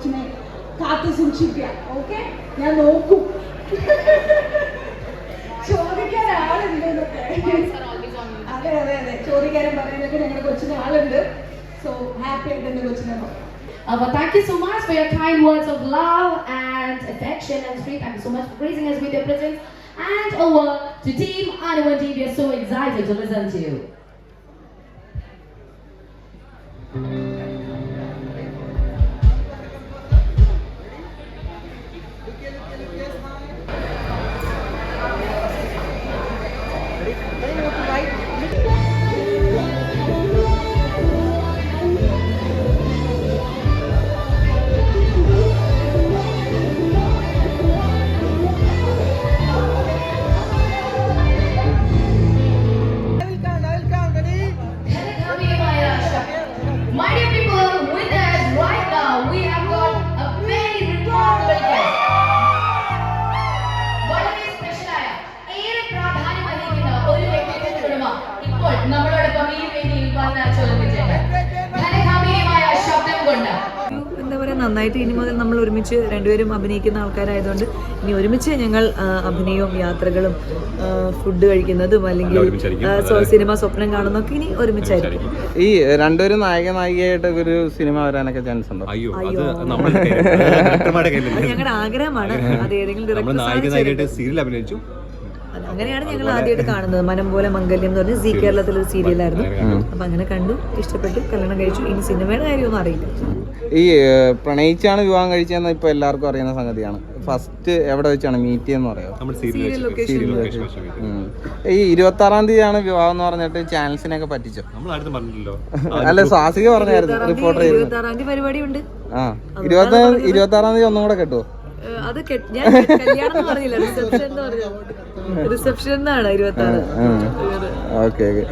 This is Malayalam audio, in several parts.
കൊച്ചിനെ കാത്തു സൂക്ഷിക്കുക ഓക്കെ ഞാൻ നോക്കും ചോദിക്കാൻ ആളുണ്ട് എന്നൊക്കെ അതെ അതെ അതെ ചോദിക്കാനും പറയാനൊക്കെ ഞങ്ങളുടെ കൊച്ചിന് ആളുണ്ട് സോ ഹാപ്പി ആയിട്ട് എന്റെ കൊച്ചിനെ നോക്കാം Uh, but thank you so much for your kind words of love and affection and strength. Thank you so much for gracing us with your presence. And over to Team Anuvanti. We are so excited to listen to you. നന്നായിട്ട് ഇനി മുതൽ നമ്മൾ ഒരുമിച്ച് രണ്ടുപേരും അഭിനയിക്കുന്ന ആൾക്കാരായതുകൊണ്ട് ഇനി ഒരുമിച്ച് ഞങ്ങൾ അഭിനയവും യാത്രകളും ഫുഡ് കഴിക്കുന്നതും അല്ലെങ്കിൽ സിനിമ സ്വപ്നം കാണുന്നൊക്കെ ഇനി ഒരുമിച്ചായിരിക്കും. ഈ രണ്ടുപേരും നായക നായികയായിട്ട് ഒരു സിനിമ വരാനൊക്കെ ചാൻസ് ഉണ്ടോ? അയ്യോ ഞങ്ങളുടെ ആഗ്രഹമാണ് അത് ഏതെങ്കിലും നമ്മൾ നായിക നായികയായിട്ട് സീരിയൽ അഭിനയിച്ചു. അങ്ങനെയാണ് ഞങ്ങൾ ആദ്യമായിട്ട് കാണുന്നത്. മനം പോലെ മംഗല്യം എന്ന് പറഞ്ഞ സി കേരളത്തിൽ ഒരു സീരിയലായിരുന്നു. അപ്പൊ അങ്ങനെ കണ്ടു ഇഷ്ടപ്പെട്ടു കല്യാണം കഴിച്ചു. ഇനി സിനിമയുടെ കാര്യമൊന്നും അറിയില്ല. ഈ പ്രണയിച്ചാണ് വിവാഹം കഴിച്ചതെന്ന് ഇപ്പൊ എല്ലാവർക്കും അറിയുന്ന സംഗതിയാണ്. ഫസ്റ്റ് എവിടെ വെച്ചാണ് മീറ്റ് ചെയ്യുന്ന പറയാം. ഈ ഇരുപത്തി ആറാം തീയതിയാണ് വിവാഹം എന്ന് പറഞ്ഞിട്ട് ചാനൽസിനൊക്കെ പറ്റിച്ചോ? അല്ല സ്വാസിക പറഞ്ഞായിരുന്നു റിപ്പോർട്ടർ ചെയ്തു ഇരുപത്തി ആറാം തീയതി പരിപാടി ഉണ്ട്. ആ ഇരുപത്തി ഇരുപത്തി ആറാം തീയതി ഒന്നും കൂടെ കെട്ടുവോ? ഏഹ് അത് ഞാൻ കല്യാണം എന്ന് പറഞ്ഞില്ല. റിസപ്ഷൻ എന്ന് പറഞ്ഞു റിസപ്ഷൻ എന്നാണ് ഇരുപത്തി ആറ് ഓക്കെ ഓക്കെ.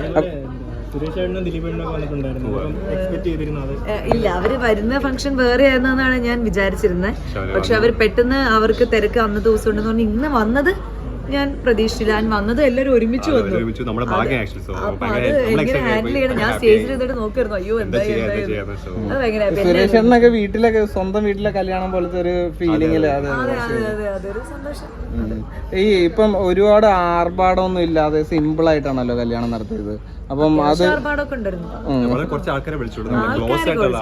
ഇല്ല. അവർ വരുന്ന ഫംഗ്ഷൻ വേറെ ആയിരുന്നാണ് ഞാൻ വിചാരിച്ചിരുന്നത് പക്ഷെ അവർ പെട്ടെന്ന് അവർക്ക് തിരക്ക് അന്ന് ദിവസം ഉണ്ടെന്ന് പറഞ്ഞ് ഇന്ന് വന്നത് ഞാൻ പ്രതീക്ഷിച്ചില്ല. ഞാൻ വന്നത് എല്ലാവരും ഒരുമിച്ച് വന്നു. എങ്ങനെ ഹാൻഡിൽ ചെയ്യണം? ഞാൻ സ്റ്റേജിൽ ഇരുന്നിട്ട് നോക്കിയിരുന്നു. അയ്യോ എന്തായി എന്തായി ഭയങ്കര. വീട്ടിലൊക്കെ സ്വന്തം വീട്ടിലെ കല്യാണം പോലത്തെ ഒരു ഫീലിംഗിൽ ഈ ഇപ്പം ഒരുപാട് ആർഭാടമൊന്നും ഇല്ലാതെ സിമ്പിൾ ആയിട്ടാണല്ലോ കല്യാണം നടത്തിയത്. അപ്പം അത്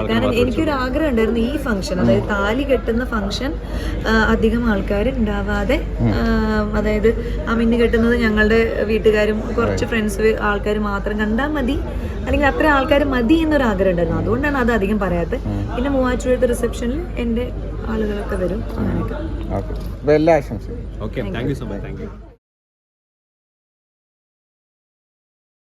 കാരണം എനിക്കൊരു ആഗ്രഹം ഉണ്ടായിരുന്നു ഈ ഫംഗ്ഷൻ അതായത് താലി കെട്ടുന്ന ഫംഗ്ഷൻ അധികം ആൾക്കാർ ഉണ്ടാവാതെ അതായത് മിന്ന് കെട്ടുന്നത് ഞങ്ങളുടെ വീട്ടുകാരും കുറച്ച് ഫ്രണ്ട്സ് ആൾക്കാർ മാത്രം കണ്ടാൽ മതി. അല്ലെങ്കിൽ അത്ര ആൾക്കാർ മതി എന്നൊരു ആഗ്രഹം ഉണ്ടായിരുന്നു. അതുകൊണ്ടാണ് അത് അധികം പറയാത്തത്. പിന്നെ മൂവാറ്റുപുഴത്തെ റിസപ്ഷനിൽ എന്റെ ആളുകളൊക്കെ വരും. അങ്ങനെയൊക്കെ. ഓക്കെ അപ്പൊ എല്ലാ ആശംസയും okay thank you so much thank you